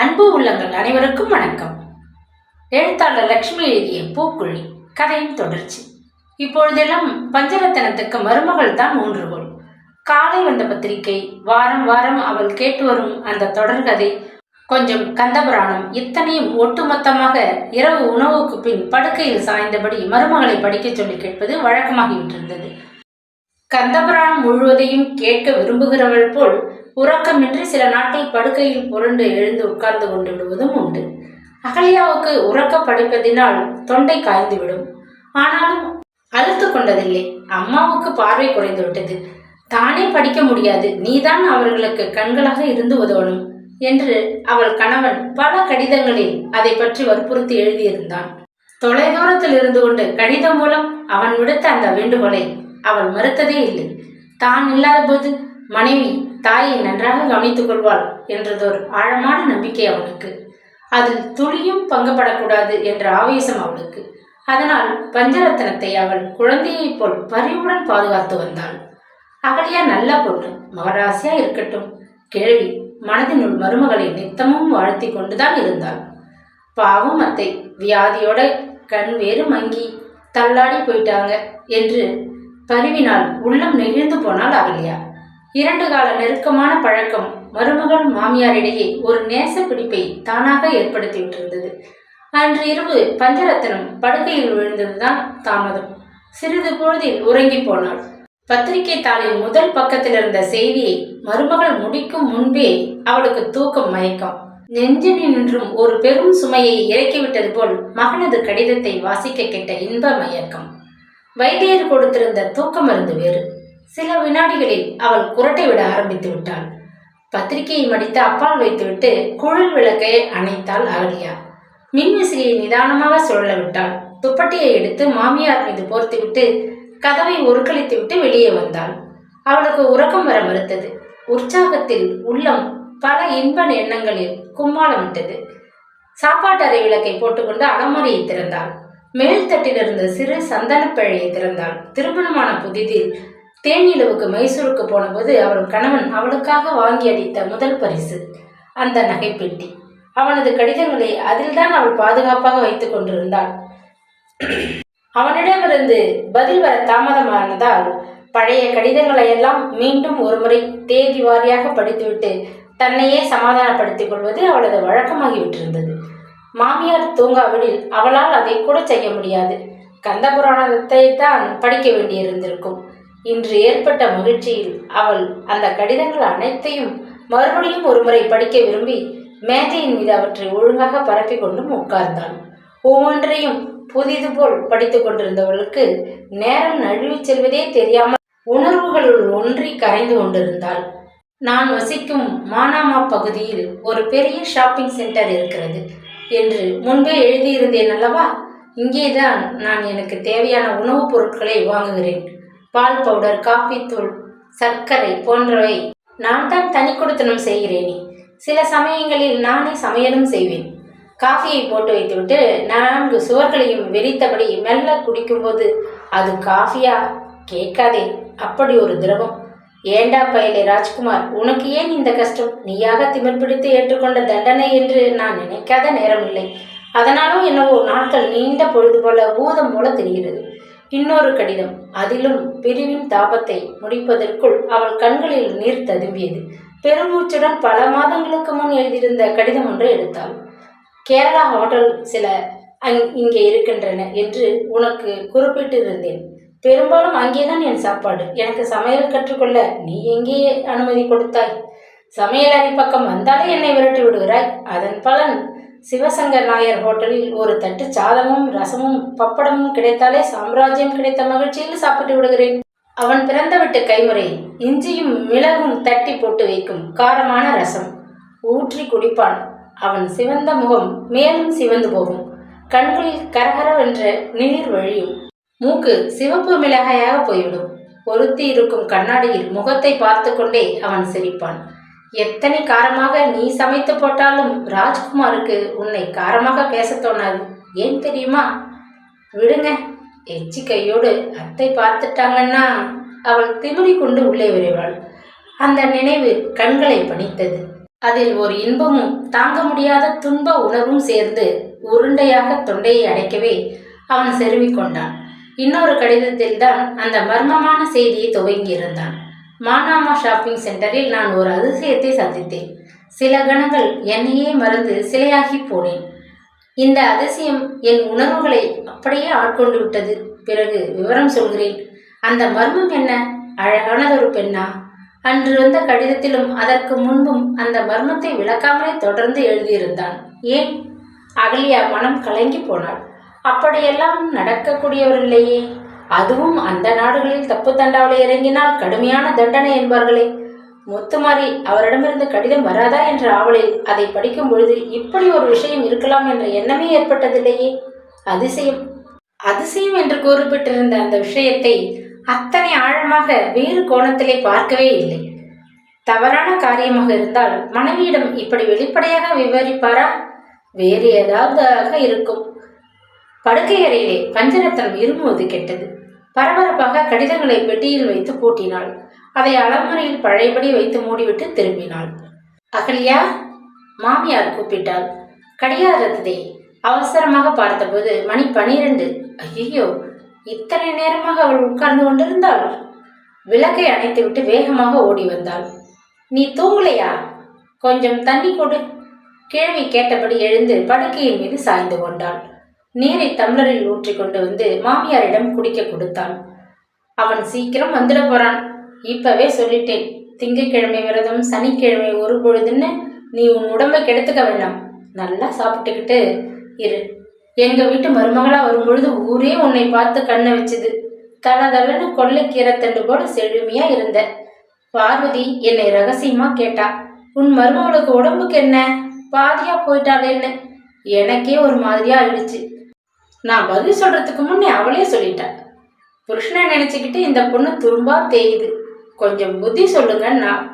அன்பு உள்ளங்கள் அனைவருக்கும் வணக்கம். எழுத்தாளர் லக்ஷ்மி எழுதிய பூக்குழி கதையின் தொடர்ச்சி. இப்பொழுதெல்லாம் பஞ்சரத்தனத்துக்கு மருமகள் தான் ஊன்றுகோள் காலை வந்த பத்திரிகை வாரம் வாரம் அவள் கேட்டு வரும் அந்த தொடர்கதை கொஞ்சம் கந்தபுராணம் இத்தனையும் ஒட்டுமொத்தமாக இரவு உணவுக்கு பின் படுக்கையில் சாய்ந்தபடி மருமகளை படிக்கச் சொல்லி கேட்பது வழக்கமாகிவிட்டிருந்தது. கந்தபுராணம் முழுவதையும் கேட்க விரும்புகிறவள் போல் உறக்கமின்றி சில நாட்கள் படுக்கையில் புரண்டு எழுந்து உட்கார்ந்து கொண்டு விடுவதும் உண்டு. அகல்யாவுக்கு உறக்க படிப்பதினால் தொண்டை காய்ந்துவிடும். ஆனாலும் அழுத்து கொண்டதில்லை. அம்மாவுக்கு பார்வை குறைந்து விட்டது. தானே படிக்க முடியாது. நீதான் அவர்களுக்கு கண்களாக இருந்து உதவணும் என்று அவள் கணவன் பல கடிதங்களில் அதை பற்றி வற்புறுத்தி எழுதியிருந்தான். தொலைதூரத்தில் இருந்து கொண்டு கடிதம் மூலம் அவன் விடுத்த அந்த வேண்டுகோளை அவள் மறுத்ததே இல்லை. தான் இல்லாத போது மனைவி தாயை நன்றாக கவனித்துக் கொள்வாள் என்றதோர் ஆழமான நம்பிக்கை அவனுக்கு அதில் துளியும் பங்குபடக்கூடாது என்ற ஆவேசம் அவளுக்கு. அதனால் பஞ்சரத்னத்தை அவள் குழந்தையைப் போல் பரிவுடன் பாதுகாத்து வந்தாள். அகலியா நல்ல பொண்ணு மகராசியா இருக்கட்டும். கேள்வி. மனதினுள் மருமகளை நித்தமும் வாழ்த்தி கொண்டுதான் இருந்தாள். பாவம் அத்தை. வியாதியோட கண் வேறு மங்கி தள்ளாடி போயிட்டாங்க என்று பரிவினால் உள்ளம் நெகிழ்ந்து போனாள் அகலியா. இரண்டு கால நெருக்கமான பழக்கம் மருமகள் மாமியாரிடையே ஒரு நேச பிடிப்பை தானாக ஏற்படுத்திவிட்டிருந்தது. அன்று இரவு பஞ்சரத்னம் படுக்கையில் விழுந்ததுதான் தாமதம். சிறிது பொழுதில் உறங்கி போனாள். பத்திரிகை தாளின் முதல் பக்கத்தில் இருந்த செய்தியை மருமகள் முடிக்கும் முன்பே அவளுக்கு தூக்கம் மயக்கம். நெஞ்சினில் நின்றும் ஒரு பெரும் சுமையை இறக்கிவிட்டது போல் மகனது கடிதத்தை வாசிக்க கேட்ட இன்ப மயக்கம். வைத்தியர் கொடுத்திருந்த தூக்க மருந்து வேறு. சில வினாடிகளில் அவள் குரட்டை விட ஆரம்பித்து விட்டாள். பத்திரிகையை மடித்து அப்பால் வைத்துவிட்டு குழல் விளக்கை அணைத்தாள் அகலியா மின்விசிறியை நிதானமாக சுழல விட்டாள். துப்பட்டியை எடுத்து மாமியார் மீது போர்த்துவிட்டு கதவை உருக்களித்து விட்டு வெளியே வந்தாள். அவளுக்கு உறக்கம் வர மறுத்தது. உற்சாகத்தில் உள்ளம் பல இன்ப எண்ணங்களில் கும்மாளமிட்டது சாப்பாட்டு அறை விளக்கை போட்டுக்கொண்டு அலமாரியை திறந்தாள். மேல் தட்டில் இருந்த சிறு சந்தனப்பிழையை திறந்தாள். திருமணமான புதிதில் தேனிலவுக்கு மைசூருக்கு போனபோது அவள் கணவன் அவளுக்காக வாங்கி அளித்த முதல் பரிசு அந்த நகைப்பெட்டி. அவனது கடிதங்களை அதில்தான் அவள் பாதுகாப்பாக வைத்துக் கொண்டிருந்தாள். அவனிடமிருந்து பதில் வர தாமதமானதால் பழைய கடிதங்களை எல்லாம் மீண்டும் ஒருமுறை தேதி வாரியாக படித்துவிட்டு தன்னையே சமாதானப்படுத்திக் கொள்வது அவளது வழக்கமாகிவிட்டிருந்தது. மாமியார் தூங்காவிடில் அவளால் அதை கூட செய்ய முடியாது. கந்தபுராணத்தை தான் படிக்க வேண்டியிருந்திருக்கும். இன்று ஏற்பட்ட மகிழ்ச்சியில் அவள் அந்த கடிதங்கள் அனைத்தையும் மறுபடியும் ஒருமுறை படிக்க விரும்பி மேஜையின் மீது அவற்றை ஒழுங்காக பரப்பி கொண்டும் உட்கார்ந்தாள். ஒவ்வொன்றையும் புதிது போல் படித்து கொண்டிருந்தவளுக்கு நேரம் நழுவிச் செல்வதே தெரியாமல் உணர்வுகளுள் ஒன்றி கரைந்து கொண்டிருந்தாள். நான் வசிக்கும் மானாமா பகுதியில் ஒரு பெரிய ஷாப்பிங் சென்டர் இருக்கிறது என்று முன்பே எழுதியிருந்தேன் அல்லவா? இங்கேதான் நான் எனக்கு தேவையான உணவுப் பொருட்களை வாங்குகிறேன். பால் பவுடர் காப்பித்தூள் சர்க்கரை போன்றவை நான் தான் தனி கொடுத்தனம் செய்கிறேனே. சில சமயங்களில் நானே சமையலும் செய்வேன். காஃபியை போட்டு வைத்துவிட்டு நான்கு சுவர்களையும் வெறித்தபடி மெல்ல குடிக்கும்போது அது காஃபியா? கேட்காதே அப்படி ஒரு திரவம். ஏண்டா பயலே ராஜ்குமார் உனக்கு ஏன் இந்த கஷ்டம்? நீயாக திமிர் பிடித்து ஏற்றுக்கொண்ட தண்டனை என்று நான் நினைக்காத நேரமில்லை. அதனாலும் என்னவோ நாட்கள் நீண்ட பொழுது போல பூதம் போல தெரிகிறது. இன்னொரு கடிதம். அதிலும் பிரிவின் தாபத்தை முடிப்பதற்குள் அவள் கண்களில் நீர் ததும்பியது. பெருமூச்சுடன் பல மாதங்களுக்கு முன் எழுதியிருந்த கடிதம் ஒன்றை எடுத்தாள். கேரளா ஹோட்டல் சில அங் இங்கே இருக்கின்றன என்று உனக்கு குறிப்பிட்டிருந்தேன். பெரும்பாலும் அங்கேதான் என் சாப்பாடு. எனக்கு சமையல் கற்றுக்கொள்ள நீ எங்கே அனுமதி கொடுத்தாய்? சமையல் அறை பக்கம் வந்தாலே என்னை விரட்டி விடுகிறாய். அதன் பலன் சிவசங்கர் நாயர் ஹோட்டலில் ஒரு தட்டு சாதமும் ரசமும் பப்படமும் கிடைத்தாலே சாம்ராஜ்யம் கிடைத்த மகிழ்ச்சியில் சாப்பிட்டு விடுகிறேன். அவன் பிறந்த விட்டு கைமுறை இஞ்சியும் மிளகும் தட்டி போட்டு வைக்கும் காரமான ரசம். ஊற்றி குடிப்பான். அவன் சிவந்த முகம் மேலும் சிவந்து போகும். கண்களில் கரகரவென்ற நீர் வழியும். மூக்கு சிவப்பு மிளகாயாக போய்விடும். பொருத்தி இருக்கும் கண்ணாடியில் முகத்தை பார்த்து கொண்டே அவன் சிரிப்பான். எத்தனை காரமாக நீ சமைத்து போட்டாலும் ராஜ்குமாருக்கு உன்னை காரமாக பேசத் தோணாது. ஏன் தெரியுமா? விடுங்க. எச்சி கையோடு அத்தை பார்த்துட்டாங்கன்னா அவள் திமிரி கொண்டு உள்ளே விரைவாள். அந்த நினைவு கண்களை பணித்தது. அதில் ஒரு இன்பமும் தாங்க முடியாத துன்ப உணர்வும் சேர்ந்து உருண்டையாக தொண்டையை அடைக்கவே அவன் செருவிக் கொண்டான். இன்னொரு கடிதத்தில் தான் அந்த மர்மமான செய்தியை துவங்கியிருந்தான். மானாமா ஷாப்பிங் சென்டரில் நான் ஒரு அதிசயத்தை சந்தித்தேன். சில கணங்கள் என்னையே மறந்து சிலையாகி போனேன். இந்த அதிசயம் என் உணர்வுகளை அப்படியே ஆட்கொண்டு விட்டது. பிறகு விவரம் சொல்கிறேன். அந்த மர்மம் என்ன? அழகானதொரு பெண்ணா? அன்று வந்த கடிதத்திலும் அதற்கு முன்பும் அந்த மர்மத்தை விளக்காமலே தொடர்ந்து எழுதியிருந்தான். ஏன்? அகலியா மனம் கலங்கி போனாள். அப்படியெல்லாம் நடக்கக்கூடியவர் இல்லையே. அதுவும் அந்த நாடுகளில் தப்பு தண்டாவலை இறங்கினால் கடுமையான தண்டனை என்பார்களே. முத்துமாரி அவரிடமிருந்து கடிதம் வராதா என்ற ஆவலில் அதை படிக்கும் பொழுது இப்படி ஒரு விஷயம் இருக்கலாம் என்ற எண்ணமே ஏற்பட்டதில்லையே. அதிசயம். அதிசயம் என்று கூறப்பட்டிருந்த அந்த விஷயத்தை அத்தனை ஆழமாக வேறு கோணத்திலே பார்க்கவே இல்லை. தவறான காரியமாக இருந்தால் மனைவியிடம் இப்படி வெளிப்படையாக விவரிப்பாரா? வேறு ஏதாவதாக இருக்கும். படுக்கை அறையிலே பஞ்சரத்தனம் இருமுவது கெட்டது. பரபரப்பாக கடிதங்களை பெட்டியில் வைத்து பூட்டினாள். அதை அலமாரியில் பழையபடி வைத்து மூடிவிட்டு திரும்பினாள். அகல்யா மாமியார் கூப்பிட்டாள். கடிகாரத்தை அவசரமாக பார்த்தபோது மணி பனிரெண்டு. ஐயோ இத்தனை நேரமாக அவள் உட்கார்ந்து கொண்டிருந்தாள்? விளக்கை அணைத்துவிட்டு வேகமாக ஓடி வந்தாள். நீ தூங்கலையா? கொஞ்சம் தண்ணி கொடு. கேள்வி கேட்டபடி எழுந்து படுக்கையின் மீது சாய்ந்து கொண்டாள். நீரை டம்ளரில் ஊற்றி கொண்டு வந்து மாமியாரிடம் குடிக்க கொடுத்தாள். அவன் சீக்கிரம் வந்துட போறான். இப்பவே சொல்லிட்டேன் திங்கட்கிழமை விரதம் சனிக்கிழமை ஒரு பொழுதுன்னு நீ உன் உடம்பை கெடுத்துக்க வேண்டாம். நல்லா சாப்பிட்டுக்கிட்டு இரு. எங்க வீட்டு மருமகளா வரும்பொழுது ஊரே உன்னை பார்த்து கண்ணை வச்சுது. தல தலன்னு கொள்ளைக்கீரை தண்டு போல செழுமையா இருந்த. பார்வதி என்னை ரகசியமா கேட்டா உன் மருமகளுக்கு உடம்புக்கு என்ன? பாதியா போயிட்டாளேன்னு. எனக்கே ஒரு மாதிரியா ஆயிடுச்சு. நான் பதில் சொல்றதுக்கு முன்னே அவளே சொல்லிட்டேன் புருஷனை நினைச்சுக்கிட்டு இந்த பொண்ணு துரும்பா தேயுது. கொஞ்சம் புத்தி சொல்லுங்கன்னா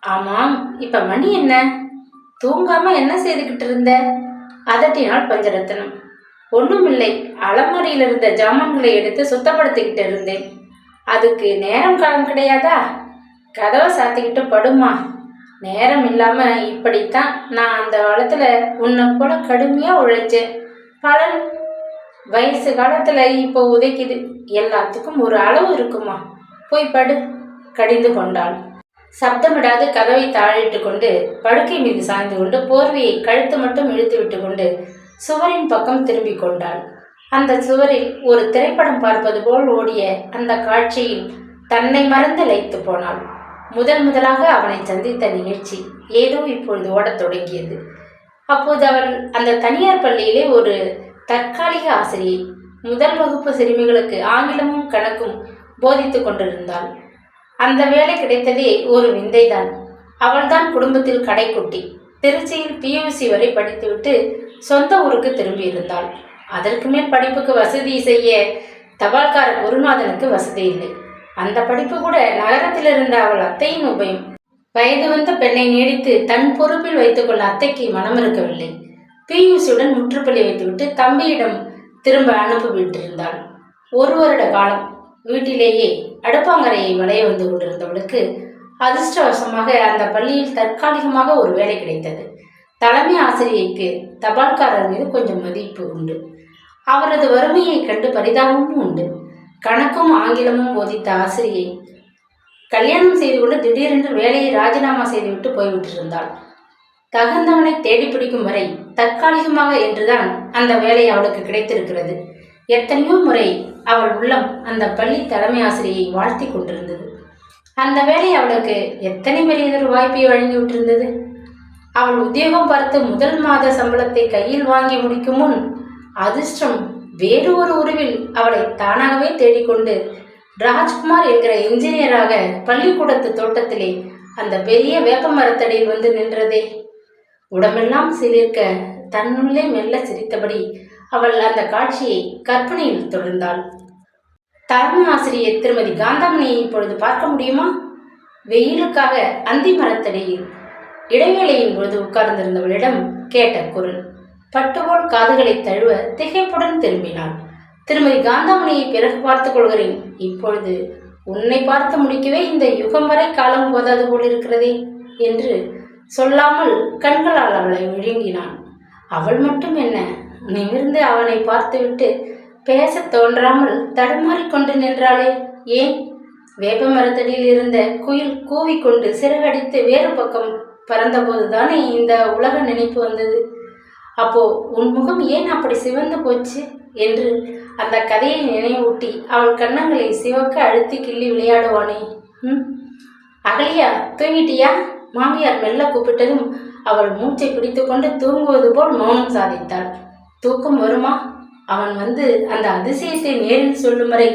ஆமாம் இப்ப மணி என்ன? தூங்காம என்ன செய்துக்கிட்டு இருந்த? அதட்டினாள் பஞ்சரத்தனம் ஒன்றுமில்லை அலமாரியில் இருந்த ஜாமான்களை எடுத்து சுத்தப்படுத்திக்கிட்டு இருந்தேன். அதுக்கு நேரம் காலம் கிடையாதா? கதவை சாத்திக்கிட்டு படுமா? நேரம் இல்லாம இப்படித்தான் நான் அந்த காலத்துல உன்னை போல கடுமையா உழைச்சேன். பலன் வயசு காலத்தில் இப்போ உதைக்குது. எல்லாத்துக்கும் ஒரு அளவு இருக்குமா? போய் படு கடிந்து கொண்டாள். சப்தமிடாது கதவை தாழிட்டு கொண்டு படுக்கை மீது சாய்ந்து கொண்டு போர்வையை கழுத்து மட்டும் இழுத்து விட்டு கொண்டு சுவரின் பக்கம் திரும்பிக் கொண்டாள். அந்த சுவரில் ஒரு திரைப்படம் பார்ப்பது போல் ஓடிய அந்த காட்சியில் தன்னை மறந்து லைத்து போனாள். முதன் முதலாக அவனை சந்தித்த நிகழ்ச்சி ஏதோ இப்பொழுது ஓடத் தொடங்கியது. அப்போது அவள் அந்த தனியார் பள்ளியிலே ஒரு தற்காலிக ஆசிரியை முதல் வகுப்பு சிறுமிகளுக்கு ஆங்கிலமும் கணக்கும் போதித்து கொண்டிருந்தாள். அந்த வேலை கிடைத்ததே ஒரு விந்தைதான். அவள்தான் குடும்பத்தில் கடைக்குட்டி. திருச்சியில் பியூசி வரை படித்துவிட்டு சொந்த ஊருக்கு திரும்பியிருந்தாள். அதற்கு மேல் படிப்புக்கு வசதி செய்ய தபால்கார குருநாதனுக்கு வசதி இல்லை. அந்த படிப்பு கூட நகரத்தில் இருந்த அவள் அத்தையின் உபயம். வயது வந்த பெண்ணை நீடித்து தன் பொறுப்பில் வைத்துக்கொள்ள அத்தைக்கு மனம் இருக்கவில்லை பியூசியுடன் முற்றுப்புள்ளி வைத்துவிட்டு தம்பியிடம் திரும்ப அனுப்பிவிட்டிருந்தாள். ஒரு வருட காலம் வீட்டிலேயே அடுப்பாங்கரையை வளைய வந்து கொண்டிருந்தவளுக்கு அதிர்ஷ்டவசமாக அந்த பள்ளியில் தற்காலிகமாக ஒரு வேலை கிடைத்தது. தலைமை ஆசிரியைக்கு தபால்காரர் மீது கொஞ்சம் மதிப்பு உண்டு. அவரது வறுமையை கண்டு பரிதாபமும் உண்டு. கணக்கும் ஆங்கிலமும் போதித்த ஆசிரியை கல்யாணம் செய்து கொண்டு திடீரென்று வேலையை ராஜினாமா செய்துவிட்டு போய்விட்டிருந்தாள். தகுந்தவனை தேடி பிடிக்கும் வரை தற்காலிகமாக என்றுதான் அந்த வேலை அவளுக்கு கிடைத்திருக்கிறது. எத்தனையோ முறை அவள் உள்ளம் அந்த பள்ளி தலைமை ஆசிரியை வாழ்த்தி கொண்டிருந்தது. அந்த வேலை அவளுக்கு எத்தனை பெரியதொரு வாய்ப்பை வழங்கி விட்டிருந்தது? அவள் உத்தியோகம் பார்த்து முதல் மாத சம்பளத்தை கையில் வாங்கி முடிக்கும் முன் அதிர்ஷ்டம் வேறு ஒரு உருவில் அவளை தானாகவே தேடிக்கொண்டு ராஜ்குமார் என்கிற இன்ஜினியராக பள்ளிக்கூடத்து தோட்டத்திலே அந்த பெரிய வேப்ப மரத்தடியில் வந்து நின்றதே. உடம்பெல்லாம் சிலிர்க்க தன்னுள்ளே மெல்ல சிரித்தபடி அவள் அந்த காட்சியை கற்பனையில் தொடர்ந்தாள் தலைமை ஆசிரியர் திருமதி காந்தாமணியை இப்பொழுது பார்க்க முடியுமா? வெயிலுக்காக அந்தி மரத்தடியில் இடைவேளையின் பொழுது உட்கார்ந்திருந்தவளிடம் கேட்ட குரல். பட்டுபோல் காதுகளை தழுவ திகைப்புடன் திரும்பினாள். திருமதி காந்தாமணியை பிறகு பார்த்துக் கொள்கிறேன். இப்பொழுது உன்னை பார்த்து முடிக்கவே இந்த யுகம் வரை காலம் போதாது போல் இருக்கிறதே என்று சொல்லாமல் கண்களால் அவளை விழுங்கினான் அவள் மட்டும் என்ன? நிமிர்ந்து அவனை பார்த்துவிட்டு பேசத் தோன்றாமல் தடுமாறிக்கொண்டு நின்றாளே. ஏன்? வேப்ப மரத்தடியில் இருந்த குயில் கூவிக்கொண்டு சிறகடித்து வேறு பக்கம் பறந்தபோதுதானே இந்த உலக நினைப்பு வந்தது? அப்போ உன் முகம் ஏன் அப்படி சிவந்து போச்சு? என்று அந்த கதையை நினைவூட்டி அவள் கன்னங்களை சிவக்க அழுத்தி கிள்ளி விளையாடுவானே. ம். அகலியா தூங்கிட்டியா? மாமியார் மெல்ல கூப்பிட்டதும் அவள் மூச்சை பிடித்துக்கொண்டு தூங்குவது போல் மௌனம் சாதித்தாள். தூக்கம் வருமா? அவன் வந்து அந்த அதிசயத்தை நேரில் சொல்லும் வரை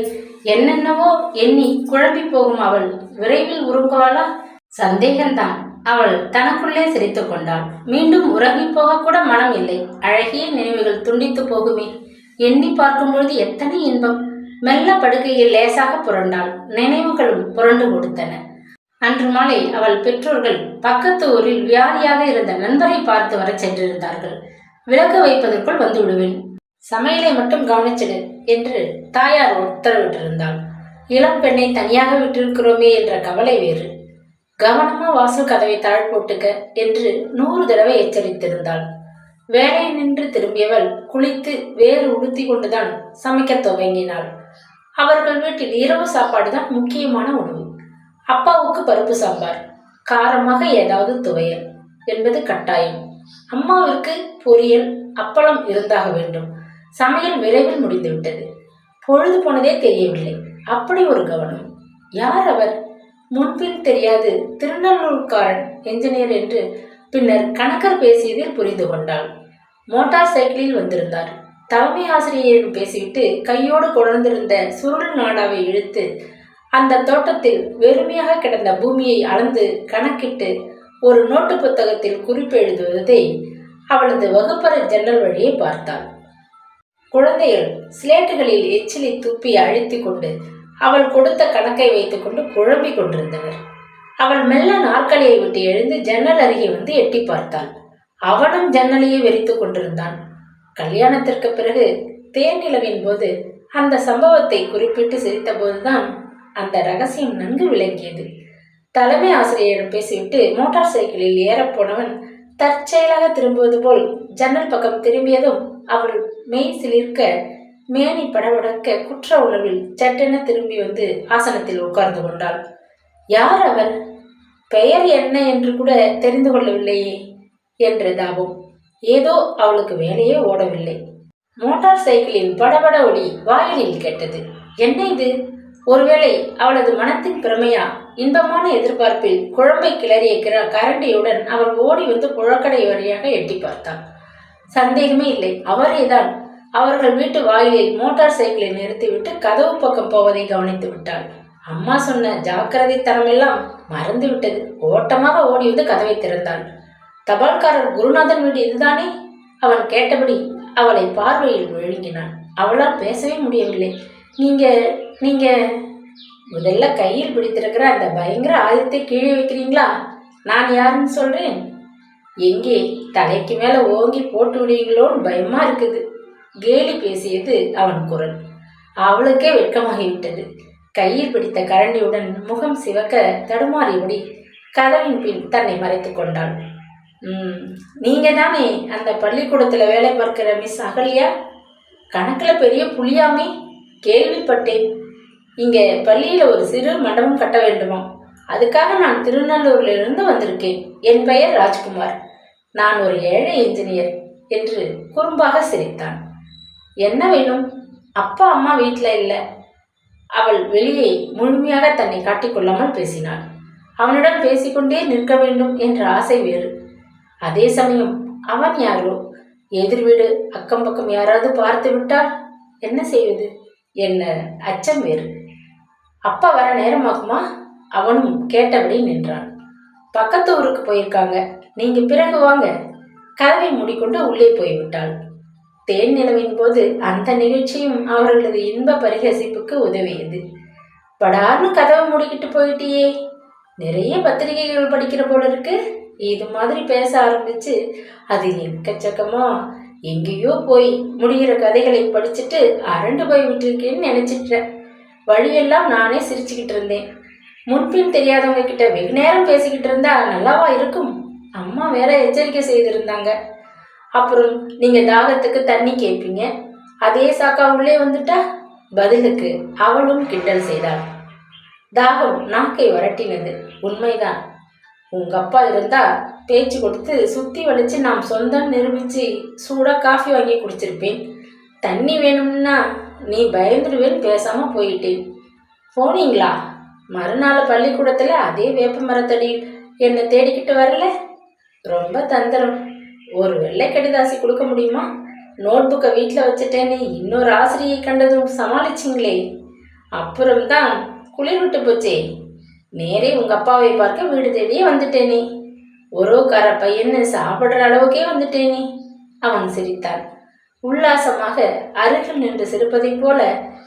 என்னென்னவோ எண்ணி குழம்பி போகும் அவள் விரைவில் உருங்குவாளா சந்தேகம்தான். அவள் தனக்குள்ளே சிரித்து கொண்டாள். மீண்டும் உறங்கி போக கூட மனம் இல்லை. அழகிய நினைவுகள் துண்டித்து போகுமே. எண்ணி பார்க்கும்பொழுது எத்தனை இன்பம். மெல்ல படுக்கையில் லேசாக புரண்டாள். நினைவுகளும் புரண்டு கொடுத்தன. அன்று மாலை அவள் பெற்றோர்கள் பக்கத்து ஊரில் வியாதியாக இருந்த நண்பரை பார்த்து வரச் சென்றிருந்தார்கள். விளக்கு வைப்பதற்குள் வந்து விடுவேன். சமையலை மட்டும் கவனிச்சிடு என்று தாயார் உத்தரவிட்டிருந்தாள். இளம் பெண்ணை தனியாக விட்டிருக்கிறோமே என்ற கவலை வேறு. கவனமா வாசல் கதவை தாழ் போட்டுக்க என்று நூறு தடவை எச்சரித்திருந்தாள். வேலை நின்று திரும்பியவள் குளித்து வேறு உடுத்தி கொண்டுதான் சமைக்க துவங்கினாள். அவர்கள் வீட்டில் இரவு சாப்பாடு தான் முக்கியமான உணவு. அப்பாவுக்கு பருப்பு சாம்பார். காரமாக ஏதாவது துவையல் என்பது கட்டாயம். அம்மாவிற்கு பொரியல் அப்பளம் இருந்தாக வேண்டும். சமையல் விரைவில் முடிந்துவிட்டது. பொழுது போனதே தெரியவில்லை. அப்படி ஒரு கவனம். யார் அவர்? முன்பின் தெரியாது திருநள்ளூர்காரன் என்ஜினியர் என்று பின்னர் கணக்கர் பேசியதில் புரிந்து கொண்டாள். மோட்டார் சைக்கிளில் வந்திருந்தார். தலைமை ஆசிரியரிடம் பேசிவிட்டு கையோடு கொண்டிருந்த சுருள் நாடாவை இழுத்து அந்த தோட்டத்தில் வெறுமையாக கிடந்த பூமியை அளந்து கணக்கிட்டு ஒரு நோட்டு புத்தகத்தில் குறிப்பு எழுதுவதை அவளது வகுப்பறை ஜன்னல் வழியை பார்த்தாள். குழந்தைகள் சிலேட்டுகளில் எச்சிலை துப்பி அழுத்தி கொண்டு அவள் கொடுத்த கணக்கை வைத்துக்கொண்டு குழம்பிக் கொண்டிருந்தனர். அவள் மெல்ல நாற்காலியை விட்டு எழுந்து ஜன்னல் அருகே வந்து எட்டி பார்த்தாள். அவனும் ஜன்னலையே வெறித்து கொண்டிருந்தான். கல்யாணத்திற்கு பிறகு தேர்நிலவின் போது அந்த சம்பவத்தை குறிப்பிட்டு சிரித்தபோதுதான் அந்த ரகசியம் நன்கு விளங்கியது. தலைமை ஆசிரியரிடம் பேசிவிட்டு மோட்டார் சைக்கிளில் ஏறப்போனவன் தற்செயலாக திரும்புவது போல் ஜன்னல் பக்கம் திரும்பியதும் அவள் மெய் சிலிர்க்க மேனி படபடக்க குற்ற உணர்வில் சட்டென திரும்பி வந்து ஆசனத்தில் உட்கார்ந்து கொண்டாள். யார் அவள் பெயர் என்ன என்று கூட தெரிந்து கொள்ளவில்லையே என்றதாகும் ஏதோ அவளுக்கு வேலையே ஓடவில்லை. மோட்டார் சைக்கிளின் படபட ஒளி வாயிலில் கேட்டது. என்ன இது? ஒருவேளை அவளது மனத்தின் பெருமையா? இன்பமான எதிர்பார்ப்பில் குழம்பை கிளறிய கிர கரண்டியுடன் அவள் ஓடி வந்து புழக்கடை வழியாக எட்டி பார்த்தாள். சந்தேகமே இல்லை. அவரேதான். அவர்கள் வீட்டு வாயிலில் மோட்டார் சைக்கிளை நிறுத்திவிட்டு கதவு பக்கம் போவதை கவனித்து விட்டாள். அம்மா சொன்ன ஜாக்கிரதைத்தனமெல்லாம் மறந்து விட்டது ஓட்டமாக ஓடி வந்து கதவை திறந்தாள். தபால்காரர் குருநாதன் வீடு இதுதானே? அவன் கேட்டபடி அவளை பார்வையில் விழுங்கினான் அவளால் பேசவே முடியவில்லை. நீங்கள் நீங்க முதல்ல கையில் பிடித்திருக்கிற அந்த பயங்கர ஆயுதத்தை கீழே வைக்கிறீங்களா? நான் யாருன்னு சொல்றேன். எங்கே? தலைக்கு மேல ஓங்கி போட்டு விடுவீங்களோன்னு பயமா இருக்குது. கேலி பேசியது அவன் குரல். அவளுக்கே வெட்கமாகிவிட்டது. கையில் பிடித்த கரண்டியுடன் முகம் சிவக்க தடுமாறியபடி கதவின் பின் தன்னை மறைத்து கொண்டாள். ம் நீங்க தானே அந்த பள்ளிக்கூடத்தில் வேலை பார்க்கிற மிஸ் அகல்யா? கணக்கில் பெரிய புளியாமே கேள்விப்பட்டேன். இங்கே பள்ளியில் ஒரு சிறு மண்டபம் கட்ட வேண்டுமா அதுக்காக நான் திருநள்ளூரிலிருந்து வந்திருக்கேன். என் பெயர் ராஜ்குமார். நான் ஒரு ஏழை இன்ஜினியர் என்று குறும்பாக சிரித்தான். என்ன வேணும்? அப்பா அம்மா வீட்டில் இல்லை. அவள் வெளியே முழுமையாக தன்னை காட்டிக்கொள்ளாமல் பேசினாள். அவனிடம் பேசிக்கொண்டே நிற்க வேண்டும் என்ற ஆசை வேறு. அதே சமயம் அவன் யாரோ? எதிர் வீடு அக்கம் பக்கம் யாராவது பார்த்து விட்டால் என்ன செய்வது? என்ன? அச்சம் வேறு. அப்பா வர நேரமாகுமா? அவனும் கேட்டபடி நின்றான். பக்கத்து ஊருக்கு போயிருக்காங்க. நீங்க பிறகு வாங்க. கதவை மூடிக்கொண்டு உள்ளே போய்விட்டாள். தேன் நிலவின் போது அந்த நிகழ்ச்சியும் அவர்களது இன்ப பரிகசிப்புக்கு உதவியது. படார்னு கதவை மூடிக்கிட்டு போயிட்டியே. நிறைய பத்திரிகைகள் படிக்கிற போல இருக்கு. இது மாதிரி பேச ஆரம்பிச்சு அது எக்கச்சக்கமா எங்கேயோ போய் முடிகிற கதைகளை படிச்சுட்டு அரண்டு போய் விட்டுருக்கேன்னு நினைச்சிட்டேன். வழியெல்லாம் நானே சிரிச்சுக்கிட்டு இருந்தேன். முன்பின் தெரியாதவங்க கிட்ட வெகு நேரம் பேசிக்கிட்டு இருந்தா நல்லாவா இருக்கும்? அம்மா வேற எச்சரிக்கை செய்திருந்தாங்க. அப்புறம் நீங்க தாகத்துக்கு தண்ணி கேட்பீங்க அதே சாக்கா உள்ளே வந்துட்டா? பதிலுக்கு அவளும் கிண்டல் செய்தாள். தாகம் நாக்கை வரட்டினது. உண்மைதான். உங்க அப்பா இருந்தா பேச்சு கொடுத்து சுத்தி வலிச்சு நாம் சொந்தம் நிரூபிச்சு சூடா காஃபி வாங்கி குடிச்சிருப்பேன். தண்ணி வேணும்னா நீ பயந்துடுவேன்னு பேசாமல் போயிட்டேன். போனீங்களா? மறுநாள் பள்ளிக்கூடத்தில் அதே வேப்ப மரத்தடியில் என்னை தேடிக்கிட்டு வரல? ரொம்ப தந்திரம். ஒரு வெள்ளை கடிதாசி கொடுக்க முடியுமா? நோட்புக்கை வீட்டில் வச்சுட்டேன்னு இன்னொரு ஆசிரியை கண்டதும் சமாளிச்சிங்களே. அப்புறம்தான் குளிர் விட்டு போச்சே. நேரே உங்கள் அப்பாவை பார்க்க வீடு தேடியே வந்துட்டேனே. கார பையன்னு சாப்பிட்ற அளவுக்கே வந்துட்டேனே. அவன் சிரித்தான். உல்லாசமாக அருகில் நின்று சிரிப்பதைப் போல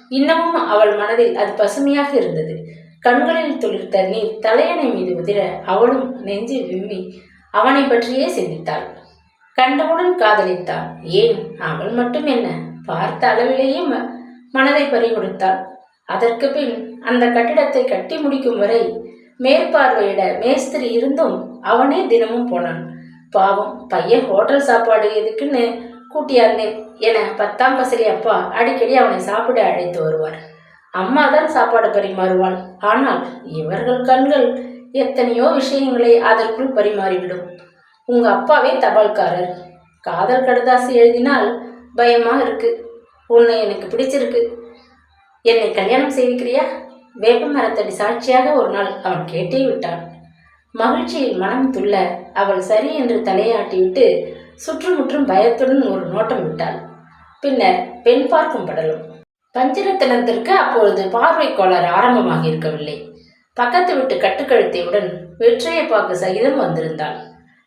இன்னமும் அவள் மனதில் அது பசுமையாக இருந்தது. கண்களில் துளிர்த்த நீர் தலையணை மீது உதிர அவளும் நெஞ்சு விம்மி அவனை பற்றியே சிந்தித்தாள். கண்டவுடன் காதலித்தாள். ஏன்? அவள் மட்டும் என்ன? பார்த்த அளவிலேயே ம மனதை பறிகொடுத்தாள். அதற்கு பின் அந்த கட்டிடத்தை கட்டி முடிக்கும் வரை மேற்பார்வையிட மேஸ்திரி இருந்தும் அவனே தினமும் போனான். பாவம் பையன் ஹோட்டல் சாப்பாடு எதுக்குன்னு கூட்டியாந்தேன். என பத்தாம் பசலி அப்பா அடிக்கடி அவனை சாப்பிட அழைத்து வருவார். அம்மா தான் சாப்பாடு பரிமாறுவாள். ஆனால் இவர்கள் கண்கள் எத்தனையோ விஷயங்களை அதற்குள் பரிமாறிவிடும். உங்க அப்பாவே தபால்காரர். காதல் கடுதாசி எழுதினால் பயமா இருக்கு. உன்னை எனக்கு பிடிச்சிருக்கு. என்னை கல்யாணம் செய்திருக்கிறியா வேப்ப மரத்தடி சாட்சியாக ஒரு நாள் அவன் கேட்டே விட்டான். மகிழ்ச்சியில் மனம் துள்ள அவள் சரி என்று தலையாட்டிவிட்டு சுற்றுமுற்றும் பயத்துடன் ஒரு நோட்டம் விட்டாள். பின்னர் பெண் பார்க்கும் படலும். பஞ்சரத்தனத்திற்கு அப்பொழுது பார்வை கோளாறு ஆரம்பமாக இருக்கவில்லை. பக்கத்து விட்டு கட்டுக்கழுத்தையுடன் வெற்றியை பார்க்க சகிதம் வந்திருந்தாள்.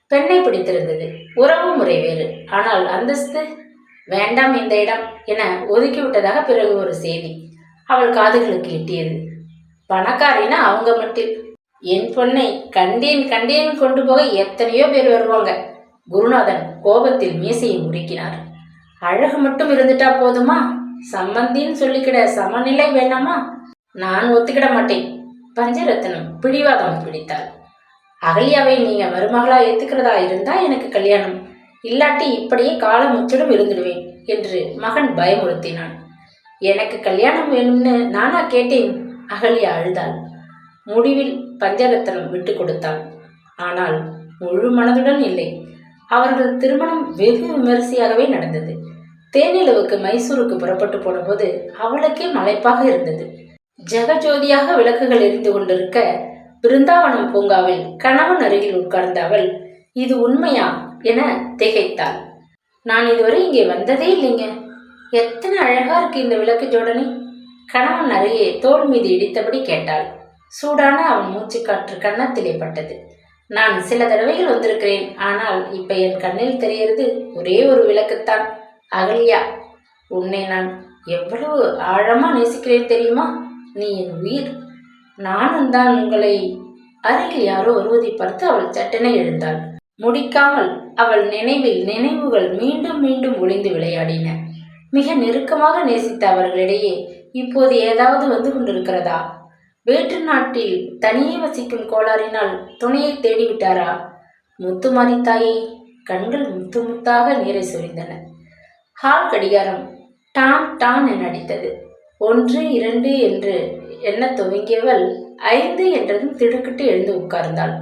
பெண்ணை பிடித்திருந்தது. உறவு முறை வேறு. ஆனால் அந்தஸ்து? வேண்டாம் இந்த இடம் என ஒதுக்கிவிட்டதாக பிறகு ஒரு செய்தி அவள் காதுகளுக்கு எட்டியது. பணக்காரினா அவங்க மட்டும் என் பொண்ணை கண்டேன் கண்டேன் கொண்டு போக எத்தனையோ பேர் வருவாங்க. குருநாதன் கோபத்தில் மீசையை முறுக்கினார். அழகு மட்டும் இருந்துட்டா போதுமா? சம்மந்தின்னு சொல்லிக்கிட சமநிலை வேணாமா? நான் ஒத்துக்கிட மாட்டேன். பஞ்சரத்னம் பிடிவாதம் பிடித்தாள். அகல்யாவை நீங்க மருமகளா ஏத்துக்கிறதா இருந்தா எனக்கு கல்யாணம். இல்லாட்டி இப்படியே காலம் முற்றிலும் இருந்துடுவேன் என்று மகன் பயமுறுத்தினான். எனக்கு கல்யாணம் வேணும்னு நானா கேட்டேன் அகல்யா அழுதாள். முடிவில் பஞ்சரத்னம் விட்டு கொடுத்தாள். ஆனால் முழு மனதுடன் இல்லை. அவர்கள் திருமணம் வெகு விமரிசையாகவே நடந்தது. தேனிலவுக்கு மைசூருக்கு புறப்பட்டு போனபோது அவளுக்கே மலைப்பாக இருந்தது. ஜெகஜோதியாக விளக்குகள் எரிந்து கொண்டிருக்க பிருந்தாவனம் பூங்காவில் கணவன் அருகில் உட்கார்ந்த அவள் இது உண்மையா? என திகைத்தாள். நான் இதுவரை இங்கே வந்ததே இல்லைங்க. எத்தனை அழகா இருக்கு இந்த விளக்கு ஜோடனை. கணவன் அருகே தோள் மீது இடித்தபடி கேட்டாள். சூடான அவன் மூச்சுக்காற்று கன்னத்திலே பட்டது. நான் சில தடவைகள் வந்திருக்கிறேன் ஆனால் இப்ப என் கண்ணில் தெரியறது ஒரே ஒரு விளக்குத்தான். அகல்யா உன்னை நான் எவ்வளவு ஆழமா நேசிக்கிறேன் தெரியுமா? நீ என் உயிர். நானும் தான் உங்களை அருகில் யாரோ வருவதை பார்த்து அவள் சட்டென எழுந்தாள். முடிக்காமல் அவள் நினைவில் நினைவுகள் மீண்டும் மீண்டும் ஒளிந்து விளையாடின. மிக நெருக்கமாக நேசித்த அவர்களிடையே இப்போது ஏதாவது வந்து கொண்டிருக்கிறதா? வேற்று நாட்டில் தனியே வசிக்கும் கோளாறினால் துணையை தேடிவிட்டாரா? முத்துமாரி தாயை கண்கள் முத்து முத்தாக நீரை சொரிந்தன. ஹால் கடிகாரம். டான் டான் என அடித்தது. ஒன்று இரண்டு என்று எண்ண துவங்கியவள் ஐந்து என்றதும் திடுக்கிட்டு எழுந்து உட்கார்ந்தாள்.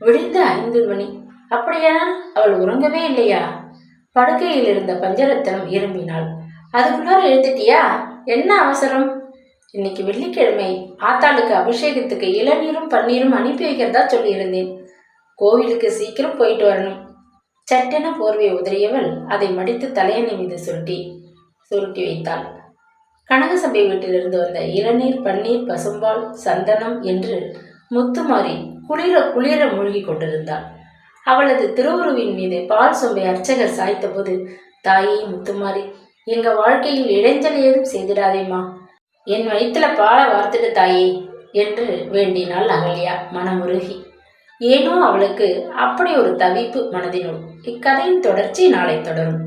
விடிந்த ஐந்து மணி. அப்படியானால் அவள் உறங்கவே இல்லையா? படுக்கையில் இருந்த பஞ்சரத்தனம் இரும்பினாள். அதுக்குள்ளார எழுந்துட்டியா? என்ன அவசரம்? இன்னைக்கு வெள்ளிக்கிழமை. ஆத்தாளுக்கு அபிஷேகத்துக்கு இளநீரும் பன்னீரும் அனுப்பி வைக்கிறதா சொல்லியிருந்தேன். கோவிலுக்கு சீக்கிரம் போயிட்டு வரணும். சட்டென போர்வையை உதறியவள் அதை மடித்து தலையணை மீது சுருட்டி சுருட்டி வைத்தாள். கனகசபை வீட்டிலிருந்து வந்த இளநீர் பன்னீர் பசும்பால் சந்தனம் என்று முத்துமாரி குளிர குளிர மூழ்கி கொண்டிருந்தாள். அவளது திருவுருவின் மீது பால் சொம்பை அர்ச்சகர் சாய்த்தபோது தாயே முத்துமாரி எங்க வாழ்க்கையில் இடைஞ்சல் ஏதும் செய்திடாதேம்மா. என் வயிற்றுல பாலை வார்த்துட்டு தாயே என்று வேண்டினாள் அகல்யா மனமுருகி. ஏனோ அவளுக்கு அப்படி ஒரு தவிப்பு மனதினுள் இக்கதையின் தொடர்ச்சி நாளை தொடரும்.